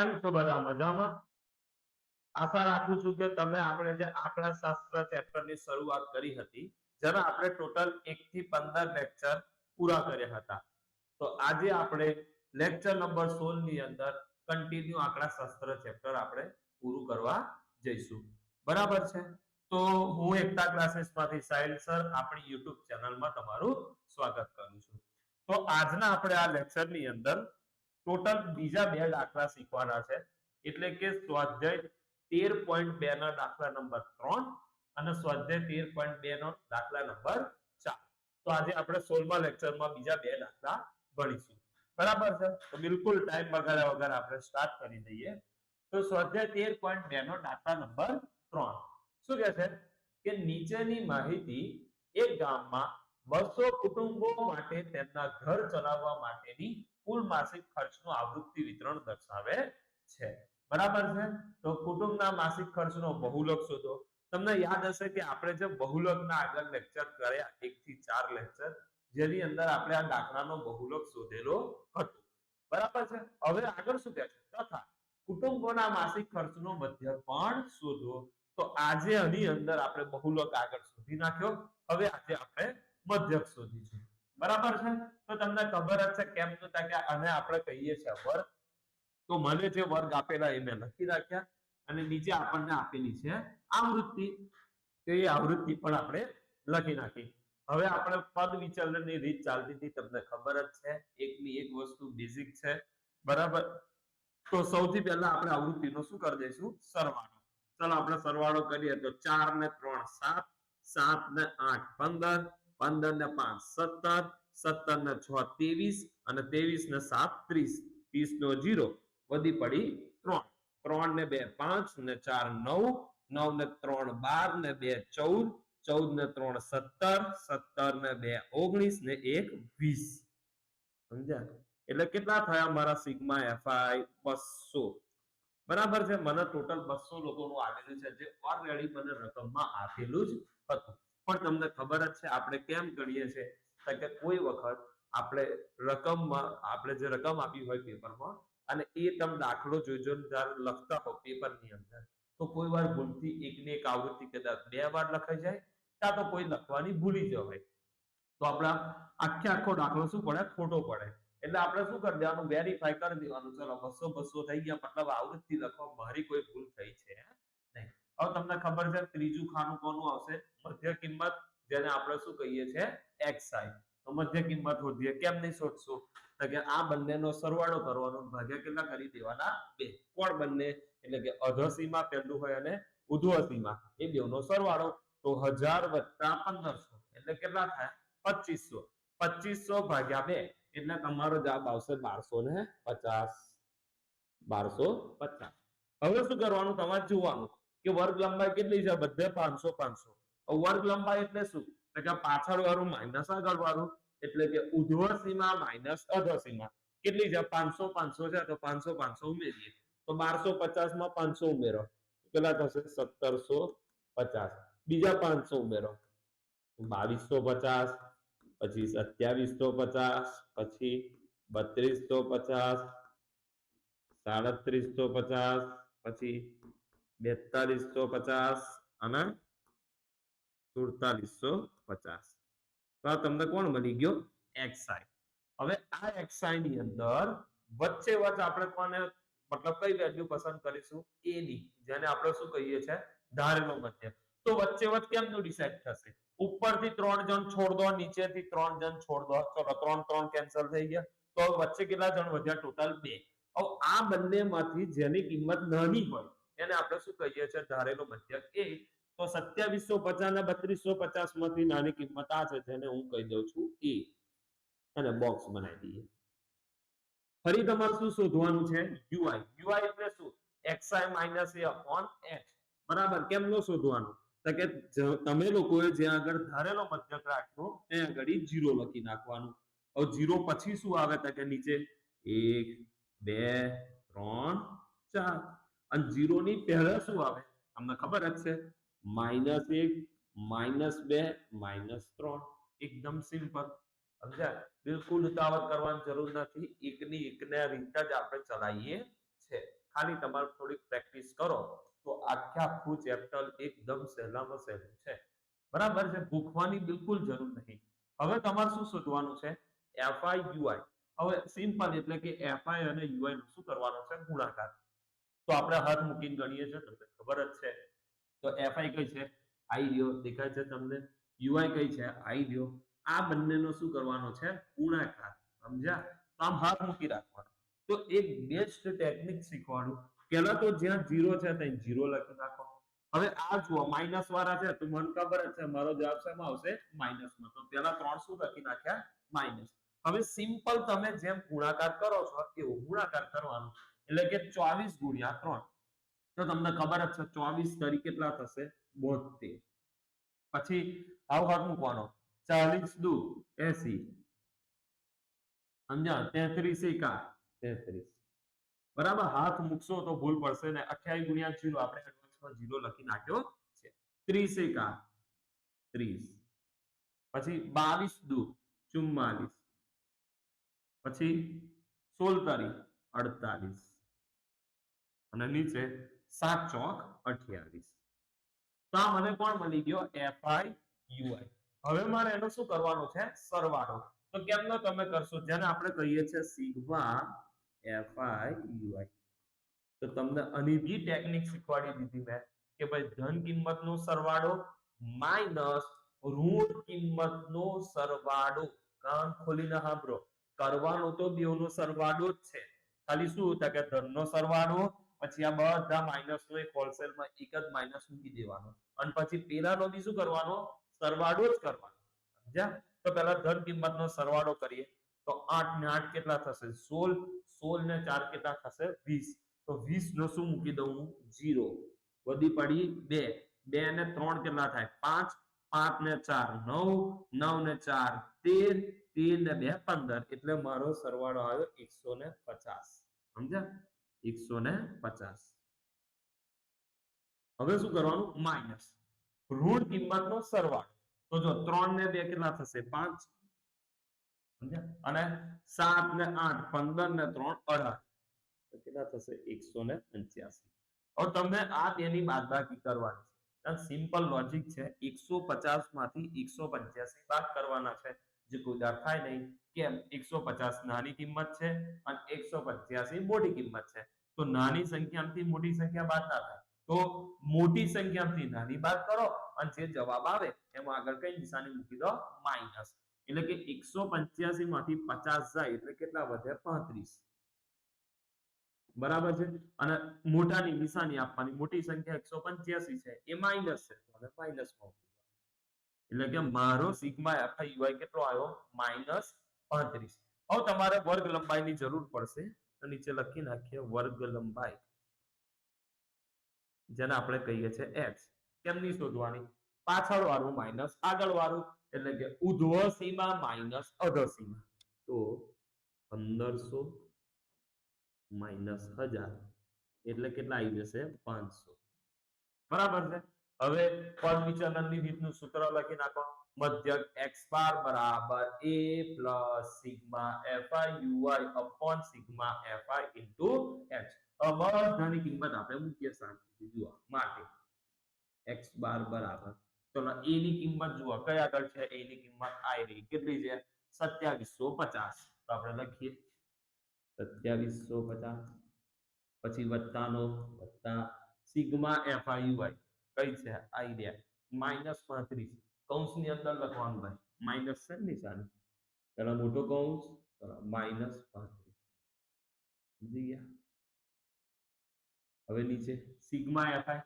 કેમ છો બધા મજામાં. આશા રાખું છું કે તમે આપણે જે આંકડા શાસ્ત્ર ચેપ્ટરની શરૂઆત કરી હતી જેમાં આપણે ટોટલ એક થી પંદર લેક્ચર પૂરા કર્યા હતા. તો આજે આપણે લેક્ચર નંબર સોળની અંદર કન્ટિન્યુ આંકડા શાસ્ત્ર ચેપ્ટર આપણે પૂરું કરવા જઈશું. બરાબર છે? તો હું એકતા ક્લાસીસમાંથી સાહિલ સર આપણી યુટ્યુબ ચેનલમાં તમારું સ્વાગત કરું છું. તો આજના આપણે આ લેક્ચરની અંદર ટોટલ બીજા બે દાખલા શીખવાના છે. એટલે કે સ્વાધ્યાય તેર પોઈન્ટ બે ના દાખલા નંબર ત્રણ અને સ્વાધ્યાય તેર પોઈન્ટ બે નો દાખલા નંબર ચાર. તો આજે આપણે સોળમા લેક્ચરમાં બીજા બે દાખલા ભણીશું. બરાબર છે? તો બિલકુલ ટાઈમ બગાડ્યા વગર આપણે સ્ટાર્ટ કરી દઈએ. તો સ્વાધ્યાય તેર પોઈન્ટ બે નો દાખલા નંબર ત્રણ. શું કહે છે? કે નીચેની માહિતી એક ગામમાં બસો કુટુંબો માટે તેમના ઘર ચલાવવા માટેની કુલ માસિક ખર્ચનું આવૃત્તિ વિતરણ દર્શાવે છે. બરાબર છે? તો કુટુંબના માસિક ખર્ચનો બહુલક શોધો. તમને યાદ હશે કે આપણે જે બહુલકના આગળ લેક્ચર કર્યા, એક થી ચાર લેક્ચર જેની અંદર આપણે આ દાખલાનો બહુલક શોધેલો હતો. બરાબર છે? હવે આગળ શું કહે છે? તથા કુટુંબોના માસિક ખર્ચનો મધ્ય પણ શોધો. તો આજે આની અંદર આપણે બહુલક આગળ શોધી નાખ્યો. હવે આજે આપણે મધ્યક શોધીશું. બરાબર છે તો તમને ખબર જ છે કેમ? તો કે આને આપણે કહીએ છીએ વર્ગ. તો મને જે વર્ગ આપેલા એ લખી રાખ્યા અને નીચે આપણને આપેલી છે આવૃત્તિ. તો એ આવૃત્તિ પણ આપણે લખી નાખી. હવે આપણે પદ વિચલનની રીત ચાલતી હતી, તમને ખબર જ છે. એકની એક વસ્તુ બેઝિક છે. બરાબર? તો સૌથી પહેલા આપણે આવૃત્તિનો શું કરી દઈશું? સરવાળો. ચાલો આપણે સરવાળો કરીએ તો ચાર ને ત્રણ સાત સાત ને આઠ, પંદર. પંદર ને પાંચ, સત્તર સત્તર ને છ, ત્રેવીસ અને ત્રેવીસ ને સાત, ત્રીસ. ત્રીસ નો જીરો વધી પડી ત્રણ. ત્રણ ને બે પાંચ ને ચાર નવ. નવ ને ત્રણ બાર ને બે ચૌદ. ચૌદ ને ત્રણ સત્તર. સત્તર ને બે ઓગણીસ ને એક વીસ. સમજ્યા? એટલે કેટલા થયા મારા સિગ્મા એફઆઈ બસો? બરાબર છે? મને ટોટલ બસો લોકોનું આવેલું છે જે ઓલરેડી મને રકમમાં આપેલું જ હતું. પણ તમને ખબર જ છે, આપણે કેમ કરીએ છીએ? કે કોઈ વખત આપણે રકમમાં, આપણે જે રકમ આપી હોય પેપરમાં, અને એ તમે દાખલો જોઈજો ને જ્યારે લખતા હો પેપરની અંદર, તો કોઈ વાર ભૂલથી એકની એક આવૃત્તિ કદાચ બે વાર લખાઈ જાય ત્યાં તો કોઈ લખવાની ભૂલી જવાય. તો આપણા આખે આખો દાખલો શું પડે? ખોટો પડે. એટલે આપણે શું કરી દેવાનું? વેરીફાઈ કરી દેવાનું. ચલો બસો બસો થઈ ગયા, મતલબ આવૃત્તિ લખવા મારી કોઈ ભૂલ થઈ છે. હવે તમને ખબર છે, ત્રીજું ખાનું કોનું આવશે? મધ્ય કિંમત, જેને આપણે શું કહીએ છીએ? એક્સઆઈ તો મધ્ય કિંમત શોધીએ કેમ નહીં શોધશું? તો કે આ બંનેનો સરવાળો કરવાનો ભાગ્યા કેટલા કરી દેવાના? બે. કોણ બંને? એટલે કે અધસીમાં પહેલું હોય અને ઉધ્વસીમા એ બેનો સરવાળો. તો હજાર વત્તા પંદરસો. એટલે કેટલા થાય? પચીસો. પચીસો ભાગ્યા બે. એટલે તમારો જવાબ આવશે બારસો ને પચાસ. બારસો પચાસ. હવે શું કરવાનું? તમારે જોવાનું. કે વર્ગ લંબાઈ કેટલી છે? બધે પાંચસો પાંચસો. વર્ગ લંબાઈ એટલે શું? કે પાછળ વાળું માઇનસ આગળ વાળું, એટલે કે ઉધ્વ સીમા માઇનસ અધ સીમા કેટલી છે? પાંચસો પાંચસો છે, તો પાંચસો પાંચસો ઉમેરીએ. તો બારસો પચાસમાં પાંચસો ઉમેરો. કેટલા થશે? સત્તરસો પચાસ. બીજા પાંચસો ઉમેરો. બાવીસો પચાસ, પછી સત્યાવીસો પચાસ, પછી બત્રીસો પચાસ સાડત્રીસો પચાસ, પછી બેતાલીસો પચાસ અને સુડતાલીસો પચાસ. તો આ તમને કોણ મળી ગયો? એક્સઆઈ હવે આ એક્સઆઈ ની અંદર વચ્ચે વચ્ચે આપણે કોને મતલબ કઈ વેલ્યુ પસંદ કરીશું? એ ની. જેને આપણે શું કહીએ છીએ ધારેલો મધ્ય તો વચ્ચે વચ્ચે કેમનું ડિસાઈડ થશે? ઉપરથી ત્રણ જણ છોડ દો, નીચેથી ત્રણ જણ છોડ દો. ચલો, ત્રણ ત્રણ કેન્સલ થઈ ગયા. તો વચ્ચે કેટલા જણ વધ્યા? ટોટલ બે. આ બંનેમાંથી જેની કિંમત નાની હોય એને આપણે શું કહીએ છીએ? ધારેલો મધ્યક એ. તો સત્યાવીસો પચાસ ને બત્રીસો પચાસમાંથી નાની કિંમત આ છે, જેને હું કહી દઉં છું એ. અને બોક્સ બનાવી દઈએ. ફરી તમારે શું શોધવાનું છે? યુઆઈ યુઆઈ એટલે શું? XI minus A upon H બરાબર? કેમ નો શોધવાનું? તો કે તમે લોકોએ જ્યાં આગળ ધારેલો મધ્યક રાખ્યો ત્યાં આગળ જીરો લખી નાખવાનું. હવે જીરો પછી શું આવે? તો કે નીચે એક, બે, ત્રણ, ચાર. અને જીરો ની પહેલા શું આવે? તમને ખબર જ છે. માઇનસ એક, માઇનસ બે, માઇનસ ત્રણ. એકદમ સિમ્પલ. સમજ્યા? બિલકુલ ઉતાવળ કરવાની જરૂર નથી. એકની એકને રીતે જ આપણે ચલાવીએ છે ખાલી તમારે થોડીક પ્રેક્ટિસ કરો. તો આખે આખું ચેપ્ટર એકદમ સહેલામાં સહેલું છે. બરાબર છે? ભૂખવાની બિલકુલ જરૂર નહીં. હવે તમારે શું શોધવાનું છે? એફઆઈ યુઆઈ હવે સિમ્પલ એટલે કે એફઆઈ અને યુઆઈ નું શું કરવાનું છે? ગુણાકાર. તો આપણે હાથ મૂકીને ગણીએ છીએ. તમને ખબર જ છે. તો એફઆઈ કઈ છે? આઈ રહ્યો દેખાય છે તમને? યુઆઈ કઈ છે? આઈ રહ્યો આ બંનેનો શું કરવાનો છે? ગુણાકાર. સમજ્યા? તો આમ હાથ મૂકી રાખવાનો. તો એક બેસ્ટ ટેકનિક શીખવાનું. પેલા તો જ્યાં જીરો છે ત્યાં જીરો લખી નાખો. હવે આ જુઓ માઇનસ વાળા છે, તો મને ખબર જ છે, મારો જવાબ શેમાં આવશે? માઇનસમાં. તો પેલા ત્રણ શું લખી નાખ્યા? માઇનસ હવે સિમ્પલ તમે જેમ ગુણાકાર કરો છો, એવું ગુણાકાર કરવાનું. એટલે કે ચોવીસ ગુણ્યા ત્રણ. તો તમને ખબર જ છે, ચોવીસ તરી કેટલા થશે? બોતેર પછી આવું હાથ મૂકવાનો. ચાલીસ દુ, એસી. સમજ્યા? તેત્રીસ એકા. તેત્રીસ. બરાબર? હાથ મૂકશો તો ભૂલ પડશે ને અઠ્યાવીસ ગુણ્યા જીરો આપણે એડવાન્સમાં જીરો લખી નાખ્યો છે. ત્રીસ એકા. ત્રીસ. પછી બાવીસ દુ, ચુમ્માલીસ. પછી સોળ તારીખ અડતાલીસ. અને નીચે સાત ચોક અઠ્યાવીસ. તો આ મને કોણ મળી ગયો? એફઆઈ યુઆઈ હવે મારે એનો શું કરવાનો છે? સરવાળો. તો કેમનો તમે કરશો? જેને આપણે કહીએ છીએ સિગ્મા એફઆઈ યુઆઈ તો તમને આની બી ટેકનિક શીખવાડી દીધી મેં કે ભાઈ ધન કિંમતનો સરવાળો માઇનસ ઋણ કિંમતનો સરવાળો. કાન ખોલીને સાંભળો. કરવાનો તો બેવનો સરવાળો જ છે. ખાલી શું? થાય કે ધનનો સરવાળો પછી આ બધા માઇનસ નો એક હોલસેલમાં એક જ માઇનસ મૂકી દેવાનો. અને પછી પેલાનો બી શું કરવાનો? સરવાળો જ કરવાનો. સમજ્યા? તો પેલા ધન કિંમતનો સરવાળો કરીએ. તો આઠ ને આઠ કેટલા થશે? સોળ. સોળ ને ચાર કેટલા થશે? વીસ. તો વીસ નો શું મૂકી દઉં હું? જીરો વધી પડી બે. બે ને ત્રણ કેટલા થાય? પાંચ. પાંચ ને ચાર, નવ. નવ ને ચાર, તેર. તેર ને બે, પંદર. એટલે મારો સરવાળો આવ્યો એકસો ને પચાસ. સમજ્યા? એકસો ને પચાસ. હવે શું કરવાનું? માઇનસ. ઋણ કિંમતનો સરવાળો. તો જો ત્રણ ને બે કેટલા થશે? પાંચ. અને સાત ને આઠ પંદર ને ત્રણ, અઢાર. કેટલા થશે? એકસો ને પંચ્યાસી. હવે તમને આ બેની બાદબાકી કરવાની છે. સિમ્પલ લોજિક છે. એકસો પચાસમાંથી એકસો પંચ્યાસી બાદ કરવાના છે. જે કોઈ થાય નહીં, કેમ? એકસો પચાસ નાની કિંમત છે અને એકસો પંચ્યાસી મોટી કિંમત છે. તો નાની સંખ્યામાંથી મોટી સંખ્યા બાદ ના થાય. તો મોટી સંખ્યામાંથી નાની બાદ કરો અને જે જવાબ આવે એમાં આગળ કઈ નિશાની મૂકી દો? માઇનસ એટલે કે એકસો પંચ્યાસી માંથી પચાસ જાય એટલે કેટલા વધે? પાંત્રીસ. બરાબર છે? અને મોટાની નિશાની આપવાની, મોટી સંખ્યા એકસો પંચ્યાસી છે. એ માઇનસ છે. માઇનસમાં એટલે કે મારો સિગ્મા એફઆઈ યુઆઈ કેટલો આવ્યો? માઇનસ પાંત્રીસ. હવે તમારે વર્ગ લંબાઈની જરૂર પડશે. નીચે લખી નાખીએ વર્ગ લંબાઈ. જેને આપણે કહીએ છીએ એક્સ કેમની શોધવાની? પાછળ વાળું માઇનસ આગળ વાળું, એટલે કે ઉધ્વ સીમા માઇનસ અધર સીમા તો પંદરસો માઇનસ હજાર. એટલે કેટલા આવી જશે? પાંચસો. બરાબર છે? હવે પદ વિચલનની રીતનું સૂત્ર લખી નાખો મધ્યક x બાર બરાબર a plus sigma fi ui upon sigma fi into h. હવે બધાની કિંમત આપણે મૂકીએ શાંતિથી, જુઓ, માટે. x બાર બરાબર. ચલો, a ની કિંમત જુઓ, કઈ આગળ છે? a ની કિંમત આઈ રહી. કેટલી છે? સત્યાવીસો પચાસ. તો આપણે લખીએ. સત્યાવીસો પચાસ. પછી વત્તાનો વત્તા સિગ્મા fi ui કઈ છે? આઈડિયા. માઇનસ પાંત્રીસ. કૌંસની અંદર લખવાનું ભાઈ. માઇનસ છે નિશાની પેલા મોટો કૌંસ માઇનસ પાંત્રીસ. સમજી ગયા? હવે નીચે. સિગ્મા એફઆઈ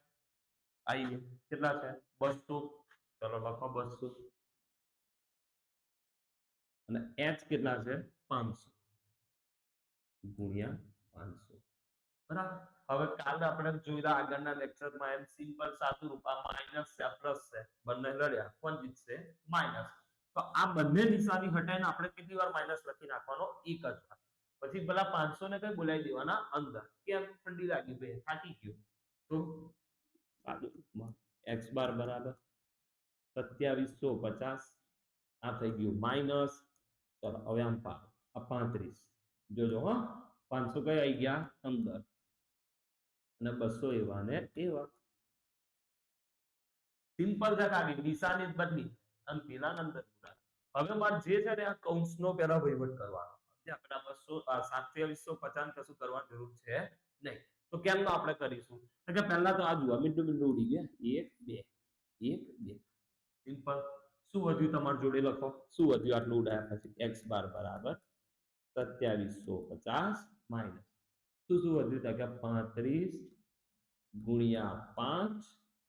આવી ગયા કેટલા છે? બસો. ચલો લખો બસો. અને એચ કેટલા છે? પાંચસો. ગુણ્યા પાંચસો. બરાબર? હવે કાલે આપણે જોયેલા આગળના લેક્ચરમાં એમ સિમ્પલ સાદું રૂપા માઇનસ છે પ્લસ છે. બંને લડ્યા, કોણ જીતશે? માઇનસ તો આ બંને નિશાની હટાઈને આપણે કેટલી વાર માઇનસ લખી નાખવાનો? એક જ વાર. પછી પેલા પાંચસો ને કઈ બોલાવી દેવાના? અંદર. કેમ? ઠંડી લાગી ભાઈ, થાકી ગયો. તો? એક્સ બાર બરાબર. સત્યાવીસો પચાસ. આ થઈ ગયું માઇનસ ચલો, હવે આમ પા આ પાંત્રીસ. જોજો, હા. પાંચસો કઈ આવી ગયા? અંદર. અને બસો એવા. ને એવા સિમ્પલ કાઢી નિશાની બદલી અને પેલા નંબર પૂરા. હવે મારે જે છે ને આ કૌંસનો પેલા વહીવટ કરવાનો. આપણે બસો સાતસો પચાસ કશું કરવાની જરૂર છે નહીં. તો કેમનો આપણે કરીશું? કે પહેલા તો આ જુઓ મીંડું મીંડું ઉડી ગયા. એક, બે એક, બે. સિમ્પલ શું વધ્યું તમારી જોડે લખો? શું વધ્યું? આટલું ઉડાયા પછી. એક્સ બાર બરાબર સત્યાવીસો પચાસ માઇનસ શું શું વધ્યું? તો કે પાંત્રીસ ગુણ્યા પાંચ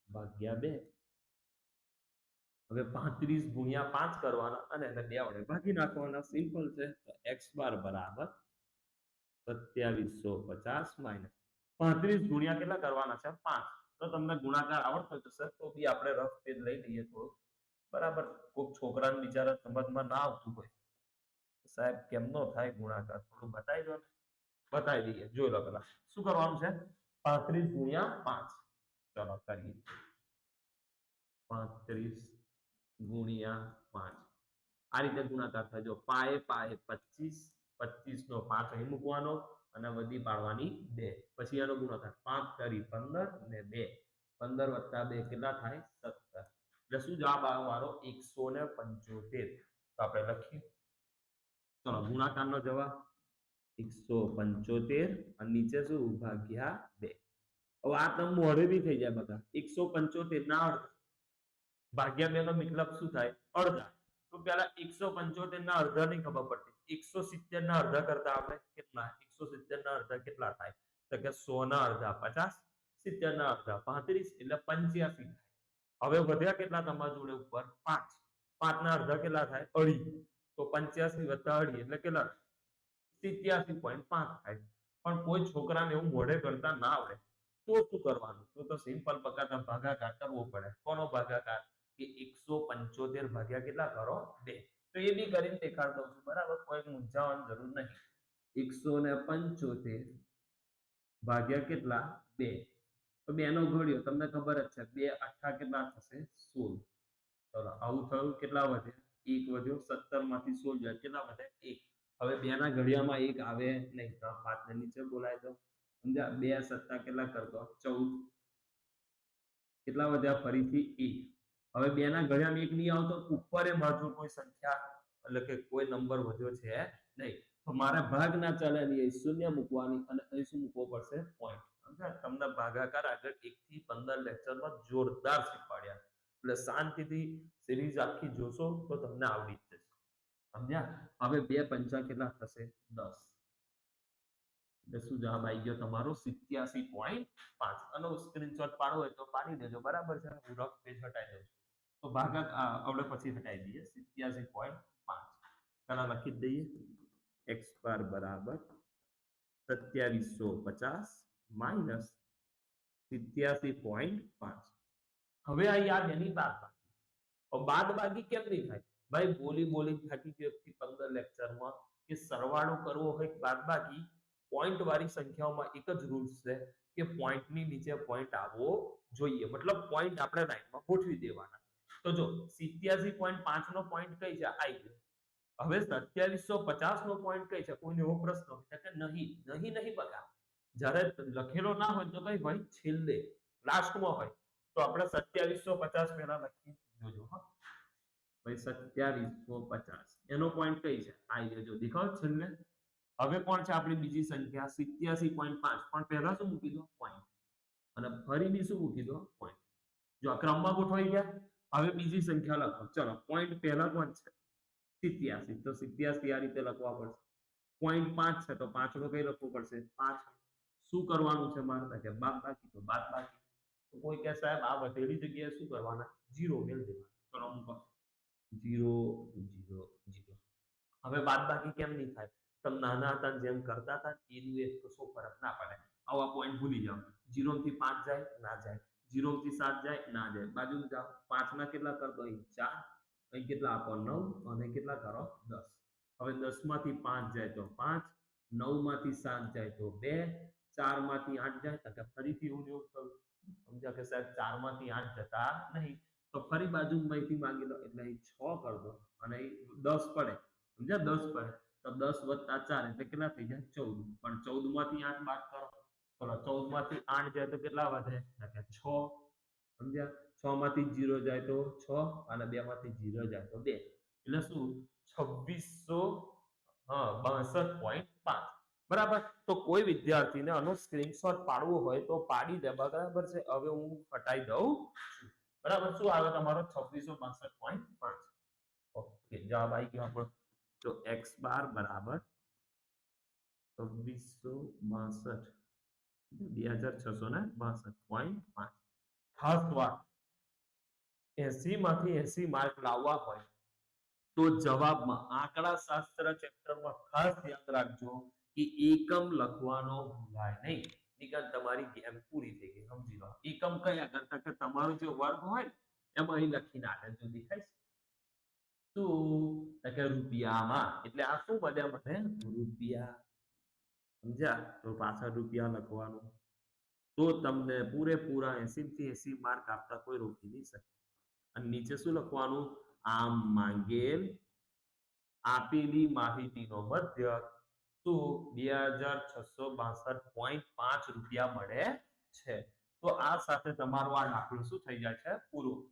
ભાગ્યા બે. હવે પાંત્રીસ ગુણ્યા પાંચ કરવાના અને એને બે વડે ભાગી નાખવાના. સિમ્પલ છે. તો એક્સ બાર બરાબર સત્યાવીસો પચાસ માઇનસ પાંત્રીસ ગુણ્યા કેટલા કરવાના છે? પાંચ. તો તમને ગુણાકાર આવડતો જશે તો બી આપણે રફ પેજ લઈ લઈએ થોડું બરાબર. કોઈક છોકરાને બિચારા સમજમાં ના આવતું હોય. સાહેબ કેમનો થાય ગુણાકાર? થોડું બતાવી દો ને. બતાવી દઈએ. જોઈ લો પેલા. શું કરવાનું છે? પાંત્રીસ ગુણ્યા પાંચ. ચલો કરીએ. પાંત્રીસ ગુણ્યા પાંચ. આ રીતે ગુણાકાર થજો. પાએ પાએ પચીસ પચીસ નો પાંચ અહીં મૂકવાનો અને વધી પાડવાની બે. પછી એનો ગુણાકાર પાંચ કરી પંદર ને બે. પંદર વત્તા બે કેટલા થાય? સત્તર. એટલે શું જવાબ આવ્યો મારો? એકસો ને પંચોતેર. તો આપણે લખીએ. ચલો, ગુણાકારનો જવાબ. એકસો પંચોતેર અને નીચે શું ભાગ્યા બે હવે આ તમે મોઢે બી થઈ જાય બધા એકસો પંચોતેર ના અડધા ભાગ્યા બે નો મતલબ શું થાય અડધા તો પેલા એકસો પંચોતેર ના અડધા નહીં ખબર પડતી એકસો સિત્તેર ના અડધા કરતા આપણે કેટલા એકસો સિત્તેર ના અડધા કેટલા થાય તો કે સો ના અડધા પચાસ સિત્તેર ના અડધા પાંત્રીસ એટલે પંચ્યાસી થાય હવે વધ્યા કેટલા તમારા જોડે ઉપર પાંચ પાંચ ના અડધા કેટલા થાય અઢી તો પંચ્યાસી વત્તા અઢી એટલે કેટલા સિત્યાસી પોઈન્ટ પાંચ થાય પણ કોઈ છોકરાને એવું મોઢે કરતા ના આવડે. તો શું કરવાનું? તો તો સિમ્પલ પકાતા ભાગાકાર કરવો પડે. કોનો ભાગાકાર? કે એકસો પંચોતેર ભાગ્યા કેટલા કરો? બે. તો એ બી કરીને દેખાડ દઉં છું. બરાબર? કોઈ મૂંઝાવાની જરૂર નહીં. એકસો ને પંચોતેર ભાગ્યા કેટલા? બે. તો બે નો ઘડ્યો. તમને ખબર જ છે. બે અઠા કેટલા થશે? સોળ. ચલો, આવું થયું. કેટલા વધે એક વધ્યો. સત્તરમાંથી સોળ જાય. કેટલા વધે એક. હવે બે ના ઘડિયામાં એક આવે નહીં, તો પાંચ ને નીચે બોલાય તો. સમજા બે સત્તા કેટલા કરતો? ચૌદ. કેટલા વધ્યા? ફરીથી એક. હવે બે ના ઘડિયામાં એક નહીં આવતો, ઉપર એ મારું કોઈ સંખ્યા, એટલે કે કોઈ નંબર વધ્યો છે નહીં. તો મારે ભાગ ના ચાલે અહીં શૂન્ય મૂકવાની અને અહીં શું મૂકવો પડશે? પોઈન્ટ સમજ્યા? તમને ભાગાકાર આગળ એક થી પંદર લેક્ચરમાં જોરદાર શીખવાડ્યા. એટલે શાંતિથી સિરીઝ આખી જોશો તો તમને આવડી જ જશે. સમજ્યા હવે બે પંચા કેટલા થશે દસ એટલે શું જવાબ આવી ગયો તમારો સિત્યાસી પોઈન્ટ પાંચ આનો સ્ક્રીનશોટ પાડવો હોય તો પાડી દેજો બરાબર છે હું રફ પેજ હટાઈ દઉં છું તો ભાગા આપણે પછી હટાઈ દઈએ સિત્યાસી પોઈન્ટ પાંચ પેલા લખી જ દઈએ એક્સ બાર બરાબર સત્યાવીસો પચાસ માઇનસ સિત્યાસી પોઈન્ટ પાંચ હવે આ યાદ એની બાદ બાકી બાદ બાકી કેમ નહીં થાય ભાઈ, બોલી બોલી થાકી ગયો પંદર લેક્ચરમાં કે સરવાળો કરવો હોય બાદ બાકી પોઈન્ટ વાળી સંખ્યાઓમાં એક જ રૂલ્સ છે કે પોઈન્ટની નીચે પોઈન્ટ આવવો જોઈએ. મતલબ પોઈન્ટ આપણે લાઈનમાં ગોઠવી દેવાના. તો જો સિત્યાસી પોઈન્ટ પાંચ નો પોઈન્ટ કઈ છે? આવી ગયો. હવે સત્યાવીસો પચાસ નો પોઈન્ટ કઈ છે? કોઈને એવો પ્રશ્ન હોય કે નહીં નહીં નહીં બગા. જ્યારે લખેલો ના હોય તો કઈ ભાઈ છેલ્લે લાસ્ટમાં હોય. તો આપણે સત્યાવીસો પચાસ પહેલા લખી જોજો, હા. ભાઈ સત્યાવીસો પચાસ. એનો પોઈન્ટ કઈ છે? આવી ગયો જો દેખાવ છેલ્લે. હવે કોણ છે આપણી બીજી સંખ્યા? સિત્યાસી પોઈન્ટ પાંચ. પણ પહેલા શું મૂકી દો? પોઈન્ટ અને ફરી બી શું મૂકી દો? પોઈન્ટ જો આ ક્રમમાં ગોઠવાઈ ગયા? હવે બીજી સંખ્યા લખો. ચલો પોઈન્ટ પહેલા કોણ છે? સિત્યાસી. તો સિત્યાસી આ રીતે લખવા પડશે. પોઈન્ટ પાંચ છે, તો પાંચ નો કઈ લખવું પડશે? પાંચ શું કરવાનું છે મારે? કે બાદ બાકી. તો બાદ બાકી. તો કોઈ કે સાહેબ, આ વધેલી જગ્યાએ શું કરવાના? જીરો મેળ દેવાના. ચલો, મૂકો. હવે બાદ બાકી કેમ નહીં થાય? તમે નાના હતા જેમ કરતા હતા એનું એક કશો ફરક ના પડે? આવા પોઈન્ટ ભૂલી જાઓ. જીરો થી પાંચ જાય, ના જાય. જીરો થી સાત જાય, ના જાય. બાજુ જાઓ. પાંચ ના કેટલા કરતો અહીં ચાર. અહીં કેટલા આપો? નવ. અને કેટલા કરો? દસ. હવે દસમાંથી પાંચ જાય તો પાંચ. નવમાંથી સાત જાય તો બે. ચારમાંથી આઠ જાય. તો ફરીથી ને એવું થયું સમજ્યા કે સાહેબ ચારમાંથી આઠ જતા નહીં. તો ફરી બાજુ માંથી માંગી લો એટલે અહીં છ કર અને અહીં દસ પડે. સમજ્યા? દસ પડે. તો દસ વત્તા ચાર એટલે કેટલા થઈ જાય? ચૌદ. પણ ચૌદમાંથી આઠ બાદ કરો. ચલો ચૌદમાંથી આઠ જાય તો કેટલા વધે? કે છ. સમજ્યા? છ માંથી જીરો જાય તો છ અને બે માંથી જીરો જાય તો બે. એટલે શું? છવ્વીસો, હા, બાસઠ પોઈન્ટ પાંચ. બરાબર? તો કોઈ વિદ્યાર્થીને આનો સ્ક્રીનશોટ પાડવો હોય તો પાડી દે. બરાબર છે? હવે હું હટાઈ દઉં. બરાબર શું આવે તમારો છવ્વીસો બાસઠ પોઈન્ટ પાંચ ઓકે જવાબ આવી ગયો આપણો તો એક્સ બાર બરાબર છવ્વીસો બાસઠ બે હજાર છસો ને બાસઠ પોઈન્ટ પાંચ ખાસ વાત એસી માંથી એસી માર્ક લાવવા હોય તો જવાબમાં આંકડા શાસ્ત્ર ચેપ્ટરમાં ખાસ યાદ રાખજો કે એકમ લખવાનો ભૂલાય નહીં નિકાલ તમારી ગેમ પૂરી થઈ ગઈ, સમજી લો. એકમ કયા કરતા કે તમારો જે વર્ગ હોય એમાં અહીં લખી નાખે જો દેખાય તો કે રૂપિયામાં, એટલે આ શું બને મને રૂપિયા. સમજ્યા? તો પાછળ રૂપિયા લખવાનું. તો તમને પૂરેપૂરા એસી થી એસી માર્ક આપતા કોઈ રોકી નહીં શકે. અને નીચે શું લખવાનું? આમ માંગેલ આપેલી માહિતીનો મધ્ય શું બે હજાર છસો બાસઠ પોઈન્ટ પાંચ રૂપિયા મળે છે. તો આ સાથે તમારો આ દાખલો શું થઈ જાય છે? પૂરો.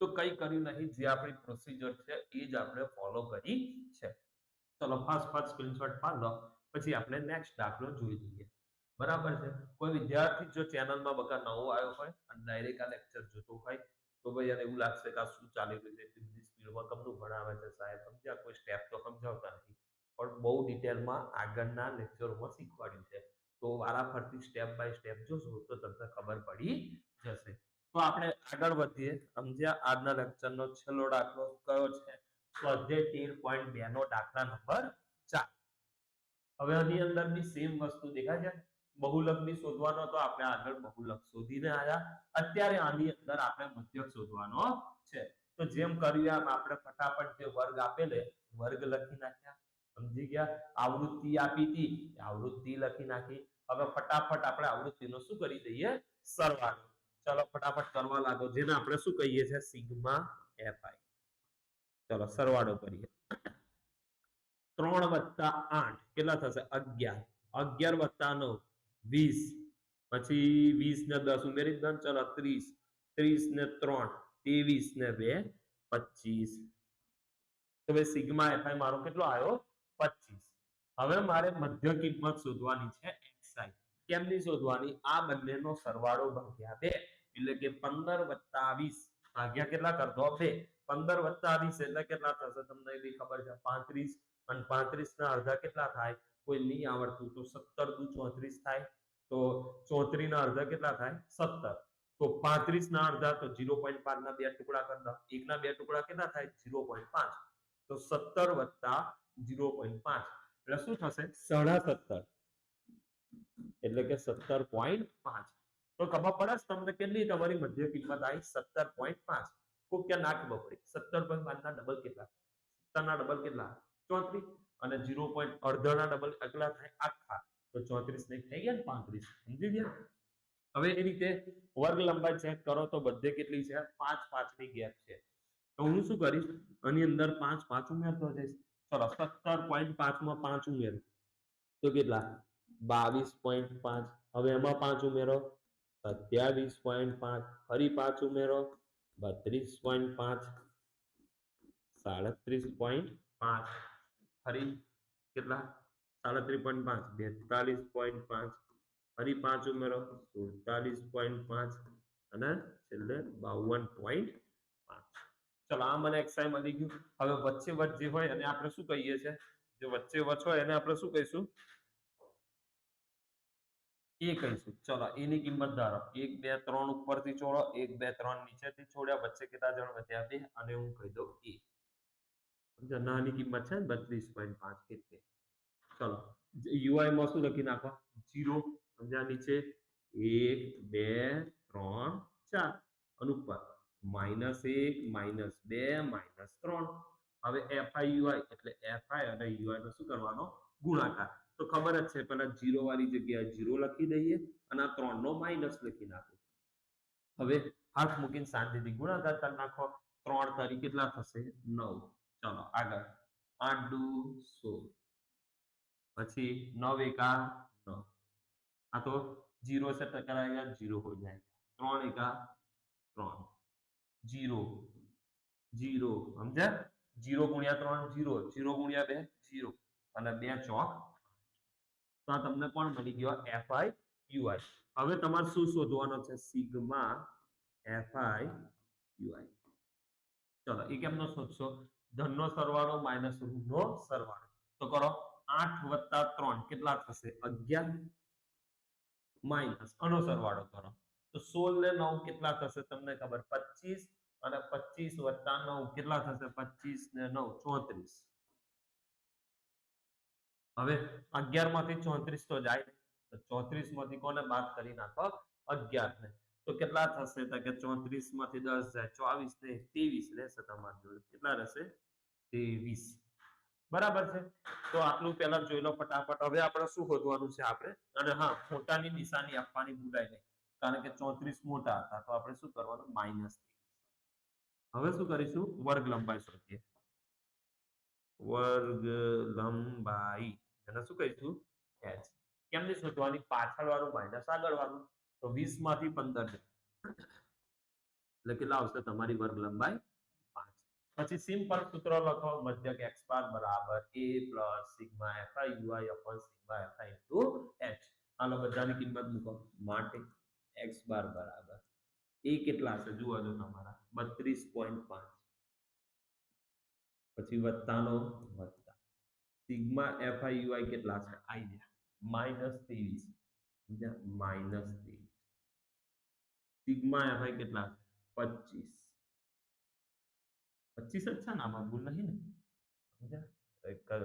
તો કઈ કર્યું નહીં, જે આપણી પ્રોસિજર છે, એ જ આપણે ફોલો કરી છે. ચલો, ફાસ્ટ ફાસ્ટ સ્ક્રીનશોટ પાડ લો. પછી આપણે નેક્સ્ટ દાખલો જોઈ લઈએ. બરાબર છે? કોઈ વિદ્યાર્થી જો ચેનલમાં બકા નવો આવ્યો હોય અને ડાયરેક્ટ આ લેક્ચર જોતો હોય, તો ભાઈ એને એવું લાગશે કે આ શું ચાલી રહ્યું છે? બધી સ્પીડમાં કમનું ભણાવે છે સાહેબ. સમજ્યા? કોઈ સ્ટેપ તો સમજાવતા નથી. પણ બહુ ડિટેલમાં આગળના લેક્ચરોમાં શીખવાડ્યું છે. તો વારાફરતી સ્ટેપ બાય સ્ટેપ જોશો તો તમને ખબર પડી જશે. તો આપણે આગળ વધીએ. સમજ્યા? આજના લેક્ચરનો છેલ્લો દાખલો કયો છે? સ્વાધ્યાય તેર પોઈન્ટ બે નો દાખલા નંબર ચાર. હવે આની અંદર બી સેમ વસ્તુ દેખાય છે. બહુલકની શોધવાનો તો આપણે આગળ બહુલક શોધીને આયા. અત્યારે આની અંદર આપણે મધ્યક શોધવાનો છે. તો જેમ કર્યું એમ આપણે ફટાફટ જે વર્ગ આપેલે, વર્ગ લખી નાખ્યા. સમજી ગયા? આવૃત્તિ આપી હતી. આવૃત્તિ લખી નાખી. હવે ફટાફટ આપણે આવૃત્તિનો શું કરી દઈએ? સરવાળો. ચલો ફટાફટ કરવા લાગો. જેને આપણે શું કહીએ છીએ? Sigma FI. ચલો સરવાળો કરીએ. ત્રણ વત્તા આઠ. કેટલા થશે? અગિયાર. અગિયાર વત્તા નવ. વીસ. પછી વીસ ને દસ. ઉમેરી દો ચલો ત્રીસ. ત્રીસ ને ત્રણ. ત્રેવીસ ને બે. પચીસ. તો ભાઈ સિગ્મા એફઆઈ મારો કેટલો આવ્યો પચીસ. હવે મારે મધ્ય કિંમત શોધવાની છે એક્સઆઈ કેમની શોધવાની? આ બંનેનો સરવાળો ભાગ્યા બે, એટલે કે પંદર વત્તા વીસ. ભાગ્યા કેટલા કરતો બે. પંદર વત્તા વીસ એટલે કેટલા થશે? તમને એ ખબર છે, પાંત્રીસ. અને પાંત્રીસ ના અડધા કેટલા થાય? કોઈ નહીં આવડતું. તો સત્તર દુ ચોત્રીસ થાય. તો ચોત્રીસ ના અડધા કેટલા થાય? સત્તર. તો પાંત્રીસ ના અડધા તો જીરો પોઈન્ટ પાંચ ના બે ટુકડા કરતા એક ના બે ટુકડા કેટલા થાય? ઝીરો પોઈન્ટ પાંચ. તો સત્તર વત્તા ઝીરો પોઈન્ટ પાંચ એટલે શું થશે? સાડા સત્તર. એટલે કે સત્તર પોઈન્ટ પાંચ. તો ખબર પડે તમને કેટલી તમારી મધ્ય કિંમત આવી? સત્તર પોઈન્ટ પાંચ. કોઈ ક્યાં ના ખબર પડી સત્તર પોઈન્ટ પાંચ ના ડબલ કેટલા? સત્તર ના ડબલ કેટલા? ચોત્રીસ. અને ઝીરો પોઈન્ટ અડધા ના ડબલ અગલા થાય આખા. તો ચોત્રીસ ને થઈ ગયા ને પાંત્રીસ? સમજી ગયા? હવે એ રીતે વર્ગ લંબાઈ ચેક કરો તો બધે કેટલી છે? પાંચ પાંચની ગેપ છે. તો હું શું કરીશ? આની અંદર પાંચ પાંચ ઉમેરતો જઈશ. ચલો સત્તર પોઈન્ટ પાંચમાં પાંચ ઉમેરો. તો કેટલા? બાવીસ પોઈન્ટ પાંચ. હવે એમાં પાંચ ઉમેરો. સત્યાવીસ પોઈન્ટ પાંચ. ફરી પાંચ ઉમેરો. બત્રીસ પોઈન્ટ પાંચ. સાડત્રીસ પોઈન્ટ પાંચ. ફરી કેટલા? સાડત્રીસ પોઈન્ટ પાંચ. બેતાલીસ પોઈન્ટ પાંચ. ફરી પાંચ ઉમેરો. સુડતાલીસ પોઈન્ટ પાંચ. અને છેલ્લે બાવન પોઈન્ટ ચલો, આ મને એક્સાઈ મળી ગયું. હવે વચ્ચે વચ જે હોય એને આપણે શું કહીએ છીએ? જે વચ્ચે વચ હોય એને આપણે શું કહીશું? એ કહીશું. ચલો, એની કિંમત ધારો. એક, બે, ત્રણ ઉપરથી છોડો. એક, બે, ત્રણ નીચેથી છોડ્યા. વચ્ચે કેટલા જણ વધ્યા? બે. અને હું કહી દઉં એ. નાની કિંમત છે ને, બત્રીસ પોઈન્ટ પાંચ કેટલી? ચલો યુઆઈ માં શું લખી નાખો? જીરો. સમજ્યા? નીચે એક, બે, ત્રણ, ચાર. અને ઉપર. માઇનસ એક માઇનસ બે માઇનસ ત્રણ. હવે એફ એફઆઈ યુઆઈ એટલે એફઆઈ અને યુઆઈ નો શું કરવાનો? ગુણાકાર. તો ખબર જ છે પેલા જીરો વાળી જગ્યાએ જીરો લખી દઈએ અને આ ત્રણ નો માઇનસ લખી નાખો. હવે હાથ મૂકીને શાંતિથી ગુણાકાર કરી નાખો. ત્રણ તારીખ કેટલા થશે? નવ. ચલો, આગળ. આઠ દુ સોળ. પછી નવ એકા નવ. આ તો જીરો સે ટકરાયેગા જીરો હોય જાય. ત્રણ એકા ત્રણ. જીરો જીરો સમજ્યા જીરો ગુણ્યા ત્રણ જીરો જીરો ગુણ્યા બે જીરો અને બે ચોક. તો આ તમને કોણ મળી ગયો? એફઆઈ યુઆઈ હવે તમારે શું શોધવાનો છે? સિગ્મા એફઆઈ યુઆઈ ચલો, એ કેમનો શોધશો? ધનનો સરવાળો, માઇનસ ઋણનો સરવાળો. તો કરો, આઠ વત્તા ત્રણ કેટલા થશે? અગિયાર. માઇનસ અનો સરવાળો કરો. તો સોળ ને નવ કેટલા થશે? તમને ખબર, પચીસ. અને પચીસ વત્તા નવ, કેટલા થશે? પચીસ ને નવ, ચોત્રીસ. હવે અગિયારમાંથી ચોત્રીસ તો જાય તો ચોત્રીસમાંથી કોને બાદ કરી નાખો? અગિયાર ને. તો કેટલા થશે? તો કે ચોત્રીસમાંથી દસ જાય. ચોવીસ ને ત્રેવીસ રહેશે તમારી જોડે. કેટલા રહેશે? ત્રેવીસ. બરાબર છે? તો આટલું પહેલા જોઈ લો ફટાફટ. હવે આપણે શું શોધવાનું છે આપણે? અને હા, મોટાની નિશાની આપવાની ભૂલાય નહીં. કારણ કે ચોત્રીસ મોટા હતા. તો આપણે શું કરવાનું? માઇનસ હવે શું કરીશું? વર્ગ લંબાઈ શોધીએ. વર્ગ લંબાઈ. એને શું કહીશું? H. કેમની શોધવાની? પાછળ વાળું માઇનસ આગળ વાળું તો વીસમાંથી 15 એટલે કેટલા આવશે? તમારી વર્ગ લંબાઈ પાંચ. પછી સિમ્પલ સૂત્ર લખો. મધ્યક એક્સ બાર બરાબર A plus sigma fi ui sigma to H આનો બધાની કિંમત મૂકો. માટે એક્સ બાર બરાબર. એ કેટલા હશે? જુઓ જો તમારા. 32.5 પછી વત્તાનો વત્તા. સિગ્મા ui કેટલા છે? આઈ ગયા. માઇનસ ત્રેવીસ. માઇનસ ત્રેવીસ. સિગ્મા એફઆઈ કેટલા છે? પચીસ. પચીસ જ છે ને? આમાં ભૂલ નહીં ને? સમજ્યા?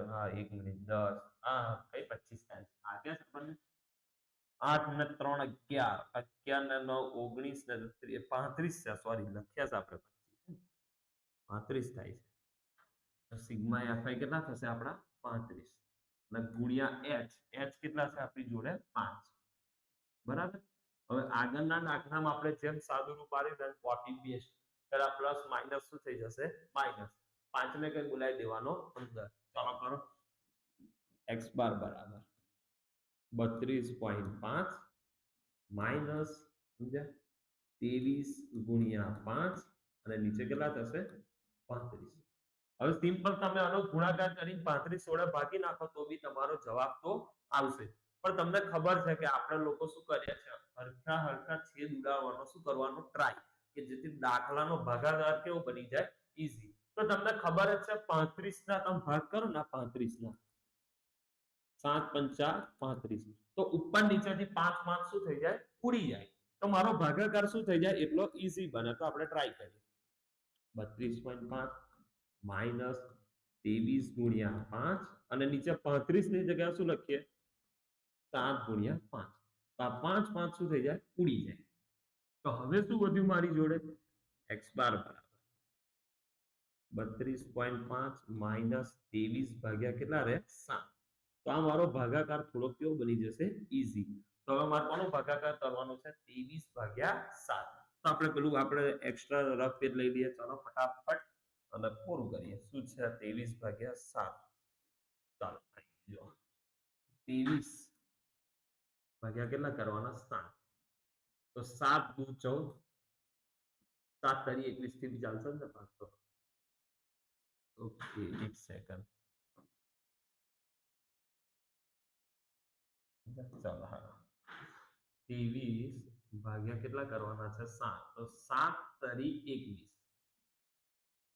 હા, એક મિનિટ, દસ. હા કઈ પચીસ થાય આ છે આપણને? આઠ ને ત્રણ અગિયાર અગિયાર ને નવ, ઓગણીસ ને ત્રી- પાંત્રીસ છે સોરી લખ્યા છે આપણે પચીસ પાંત્રીસ થાય છે. તો સિગ્મા એફઆઈ કેટલા થશે આપણા? પાંત્રીસ. અને ગુણ્યા એચ એચ કેટલા છે આપણી જોડે? પાંચ. બરાબર? હવે આગળના દાખલામાં આપણે જેમ સાદું રૂપ આવ્યું કોપી પેસ્ટ ત્યારે પ્લસ માઇનસ શું થઈ જશે? માઇનસ પાંચ ને કઈ બોલાવી દેવાનો અંદર. ચાલો કરો. એક્સ બાર બરાબર. બત્રીસ પોઈન્ટ પાંચ માઇનસ સમજ્યા? ત્રેવીસ ગુણ્યા પાંચ અને નીચે કેટલા થશે? પાંત્રીસ. હવે સિમ્પલ તમે આનો ગુણાકાર કરી પાંત્રીસ વડે ભાગી નાખો તો બી તમારો જવાબ તો આવશે. પણ તમને ખબર છે કે આપણે લોકો શું કરીએ છે? હરખા હરખા છેદ ઉડાવવાનો શું કરવાનો? ટ્રાય કે જેથી દાખલાનો ભાગાકાર કેવો બની જાય? ઈઝી તો તમને ખબર જ છે પાંત્રીસ ના તમે ભાગ કરો ને પાંત્રીસ ના સાત પંચા પાંત્રીસ. તો ઉપર નીચેથી પાંચ પાંચ શું થઈ જાય? ઉડી જાય. તો મારો ભાગાકાર શું થઈ જાય? એટલો ઈઝી બને. તો આપણે ટ્રાય કરીએ. બત્રીસ પોઈન્ટ પાંચ માઇનસ ત્રેવીસ ગુણ્યા પાંચ અને નીચે પાંત્રીસની જગ્યા શું લખીએ? સાત ગુણ્યા પાંચ. તો આ પાંચ પાંચ શું થઈ જાય? ઉડી જાય. તો હવે શું વધ્યું મારી જોડે? એક્સ બાર બરાબર. બત્રીસ પોઈન્ટ પાંચ માઇનસ ત્રેવીસ ભાગ્યા કેટલા રહે? સાત. તો આ મારો ભાગાકાર થોડો કેવો બની જશે? ઈઝી તો હવે મારે કોનો ભાગાકાર કરવાનો છે? ત્રેવીસ ભાગ્યા સાત. તો આપણે પેલું આપણે એક્સ્ટ્રા રફ પેજ લઈ લઈએ. ચાલો, ફટાફટ અને પૂરું કરીએ. શું છે? ત્રેવીસ ભાગ્યા સાત. ચાલો જો ત્રેવીસ ભાગ્યા કેટલા કરવાના? સાત. તો સાત દુ ચૌદ. સાત તારી એકવીસથી બી ચાલશે ને પાંચસો ઓકે, એક સેકન્ડ ચાલો હા. ત્રેવીસ ભાગ્યા કેટલા કરવાના છે? સાત. તો સાત તરી એકવીસ.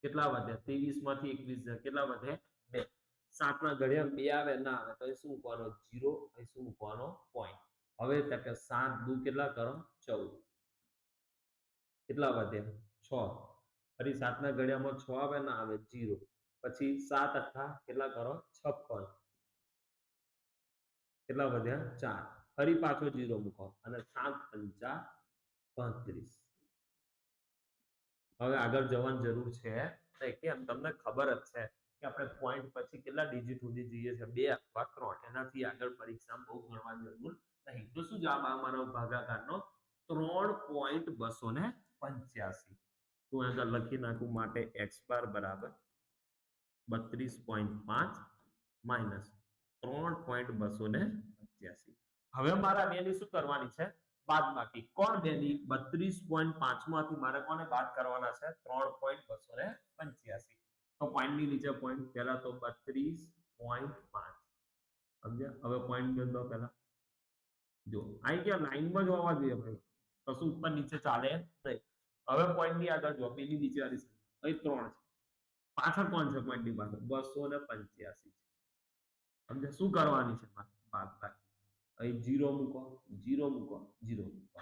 કેટલા વધે ત્રેવીસમાંથી એકવીસ કેટલા વધે? બે. સાત ના ઘડિયા બે આવે, ના આવે, તો એ શું મૂકવાનો? જીરો એ શું મૂકવાનો? પોઈન્ટ. હવે તકે સાત દુ કેટલા કરો? ચૌદ. કેટલા વધે? છ. ફરી સાત ના ઘડિયામાં છ આવે, ના આવે જીરો પછી સાત અઠા કેટલા કરો? છપ્પન. કેટલા વધ્યા? ચાર. ફરી પાછો જીરો મૂકો અને સાત પંચા પાંત્રીસ. હવે આગળ જવાની જરૂર છે. કેમ તમને ખબર જ છે કે આપણે પોઈન્ટ પછી કેટલા ડિજિટ સુધી જઈએ છે બે અથવા ત્રણ. એનાથી આગળ પરીક્ષામાં બહુ ગણવાની જરૂર નહીં. તો શું જવાબ આવે મારો ભાગાકારનો? ત્રણ પોઈન્ટ બસો ને પંચ્યાસી. હું આગળ લખી નાખું માટે એક્સ બાર બરાબર બત્રીસ પોઈન્ટ પાંચ માઇનસ ત્રણ પોઈન્ટ બસો ને પંચ્યાસી. હવે મારા બેની શું કરવાની છે? બાદ બાકી કોણ બેની બત્રીસ પોઈન્ટ પાંચમાંથી મારે કોને બાદ કરવાના છે? ત્રણ પોઈન્ટ બસો ને પંચ્યાસી. તો પોઈન્ટની નીચે પોઈન્ટ પહેલા તો બત્રીસ પોઈન્ટ પાંચ. સમજ્યા? હવે પોઈન્ટ ગયો પહેલા. જો અહીં ક્યાં લાઈનમાં જ જોઈએ ભાઈ. કશું ઉપર નીચે ચાલે? નહીં. હવે પોઈન્ટની આગળ જો પેલી નીચે વાળી. અહીં ત્રણ છે. પાછળ કોણ છે પોઈન્ટની પાછળ? બસો ને પંચ્યાસી છે. સમજે શું કરવાની છે બાકી અહીં જીરો મૂકો જીરો મૂકો જીરો મૂકો.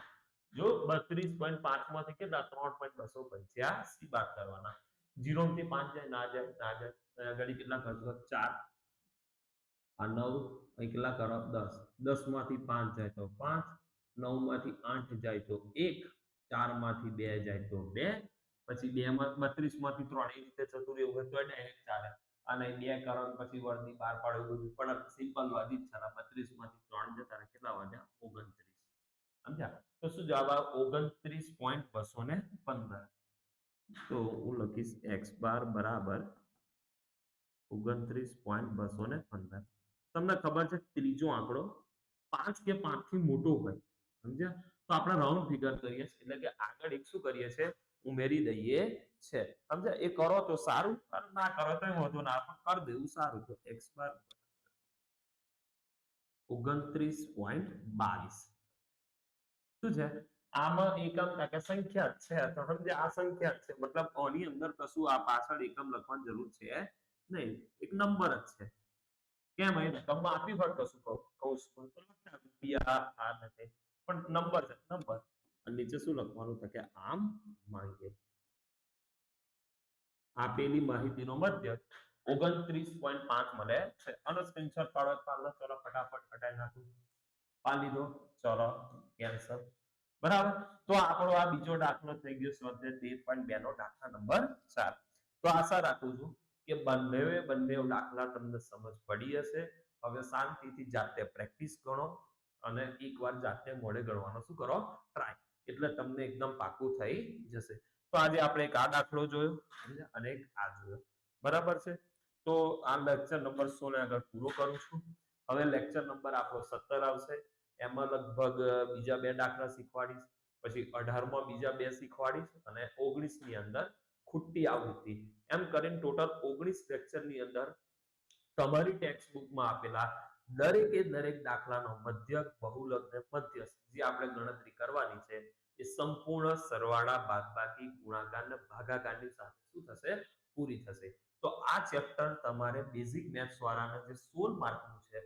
જો બત્રીસ પોઈન્ટ પાંચમાંથી કેટલા? ત્રણ પોઈન્ટ બસો પંચ્યાસી બાદ કરવાના. જીરો થી પાંચ જાય ના જાય ના જાય. આગળ કેટલા કરશો ચાર. આ નવ અહીં કેટલા કરો? દસ. દસમાંથી પાંચ જાય તો પાંચ નવમાંથી આઠ જાય તો એક ચારમાંથી બે જાય તો બે પછી બે માં બત્રીસમાંથી ત્રણ. એ રીતે જતું રહેવું હોય તો ડાયરેક્ટ ચાલે. અને બે કરોડ પછી વર્ગની બહાર પાડવું પણ સિમ્પલ લોજિક છે અને બત્રીસમાંથી ત્રણ જતા કેટલા વધ્યા ઓગણત્રીસ. સમજ્યા? તો શું જવાબ આવે? ઓગણત્રીસ પોઈન્ટ બસો ને પંદર. તો હું લખીશ એક્સ બાર બરાબર ઓગણત્રીસ પોઈન્ટ બસો ને પંદર. તમને ખબર છે ત્રીજો આંકડો પાંચ કે પાંચથી મોટો હોય. સમજ્યા? તો આપણે રાઉન્ડ ફિગર કરીએ એટલે કે આગળ એક શું કરીએ છીએ? ઉમેરી દઈએ છે. સમજ્યા? એ કરો તો સારું ના કરો તો વાંધો ના પણ કરી દેવું સારું. તો એક્સ બાર ઓગણત્રીસ પોઈન્ટ બાવીસ. શું છે? આમાં એકમ કે સંખ્યા છે. તો સમજે આ સંખ્યા છે. મતલબ આની અંદર કશું આ પાછળ એકમ લખવાની જરૂર છે નહીં. એક નંબર જ છે. કેમ? અહીં રકમમાં આપી હોય કશું કહું? કહું નથી પણ નંબર છે. નંબર. અને નીચે શું લખવાનું છે કે આમ માંગે આપેલી માહિતીનો મધ્ય ઓગણત્રીસ પોઈન્ટ પાંચ મળે છે. અને સ્ક્રીનશોટ પાડો પાડો ચલો ફટાફટ હટાઈ નાખું. પા લીધો ચલો કેન્સલ બરાબર? તો આપણો આ બીજો દાખલો થઈ ગયો સ્વાધ્યાય તેર પોઈન્ટ બે નો દાખલા નંબર ચાર. તો આશા રાખું છું કે બંને બંને દાખલા તમને સમજ પડી હશે. હવે શાંતિથી જાતે પ્રેક્ટિસ ગણો અને એકવાર જાતે મોડે ગણવાનો શું કરો? ટ્રાય એટલે તમને એકદમ પાકું થઈ જશે. તો આજે આપણે એક આ દાખલો જોયો, અને એક આ જોયો. બરાબર છે? તો આ લેક્ચર નંબર 16 ને આગળ પૂરો કરું છું. હવે લેક્ચર નંબર આપણો 17 આવશે. એમાં લગભગ બીજા બે દાખલા શીખવાડીશ. પછી 18 માં બીજા બે શીખવાડીશ અને 19 ની અંદર ખુટ્ટી આવૃત્તિ. એમ કરીને ટોટલ 19 લેક્ચરની અંદર તમારી ટેક્સ્ટ બુકમાં આપેલા દરેકે દરેક દાખલાનો મધ્યક, બહુલક ને મધ્યસ્થ, જે આપણે ગણતરી કરવાની છે, એ સંપૂર્ણ સરવાળા બાદબાકી ગુણાકાર ને ભાગાકારની સાથે શું થશે? પૂરી થશે. તો આ ચેપ્ટર તમારે બેઝિક મેથ્સ વાળાને જે 16 માર્કનું છે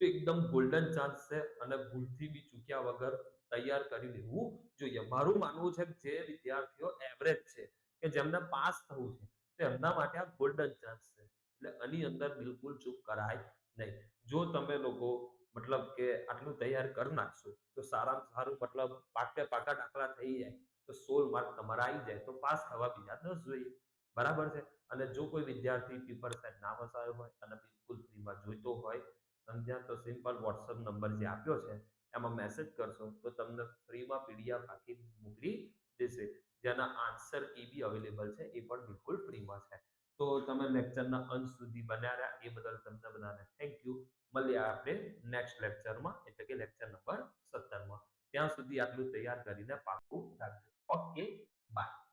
તો એકદમ ગોલ્ડન ચાન્સ છે અને ભૂલથી બી ચૂક્યા વગર તૈયાર કરી લેવું જોઈએ. મારું માનવું છે જે વિદ્યાર્થીઓ એવરેજ છે, કે જેમને પાસ થવું છે તેમના માટે આ ગોલ્ડન ચાન્સ છે. એટલે આની અંદર બિલકુલ ચૂક કરાય નહીં. જો તમે લોકો મતલબ કે આટલું તૈયાર કરી નાખશો, તો સારામાં સારું મતલબ પાકે પાકા દાખલા થઈ જાય, તો સોળ માર્ક તમારા આવી જાય, તો પાસ થવા બીજા દસ જોઈએ. બરાબર છે? અને જો કોઈ વિદ્યાર્થી પેપર સેટ ના વસાયો હોય, અને બિલકુલ ફ્રીમાં જોઈતો હોય, સમજ્યા તો સિમ્પલ વોટ્સઅપ નંબર જે આપ્યો છે, એમાં મેસેજ કરશો, તો તમને ફ્રીમાં પીડીએફ આખી મોકલી દેશે. જેના આન્સર કી બી અવેલેબલ છે, એ પણ બિલકુલ ફ્રીમાં છે. તો તમે લેક્ચરના અંત સુધી બન્યા રહ્યા. એ બદલ તમને બધાને થેન્ક યુ મળીએ આપણે નેક્સ્ટ લેક્ચરમાં એટલે કે લેક્ચર નંબર સત્તરમાં. ત્યાં સુધી આટલું તૈયાર કરીને પાકું રાખજો. Okay bye